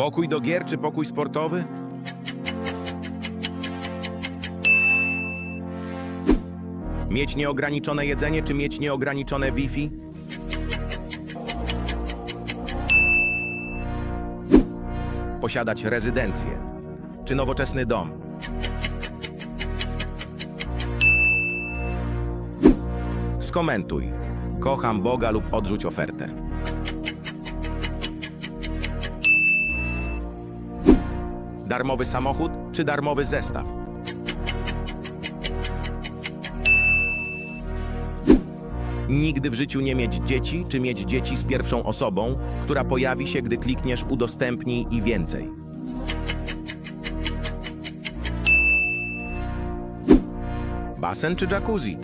Pokój do gier czy pokój sportowy? Mieć nieograniczone jedzenie czy mieć nieograniczone Wi-Fi? Posiadać rezydencję czy nowoczesny dom? Skomentuj. Kocham Boga lub odrzuć ofertę. Darmowy samochód czy darmowy zestaw? Nigdy w życiu nie mieć dzieci, czy mieć dzieci z pierwszą osobą, która pojawi się, gdy klikniesz udostępnij i więcej. Basen czy jacuzzi?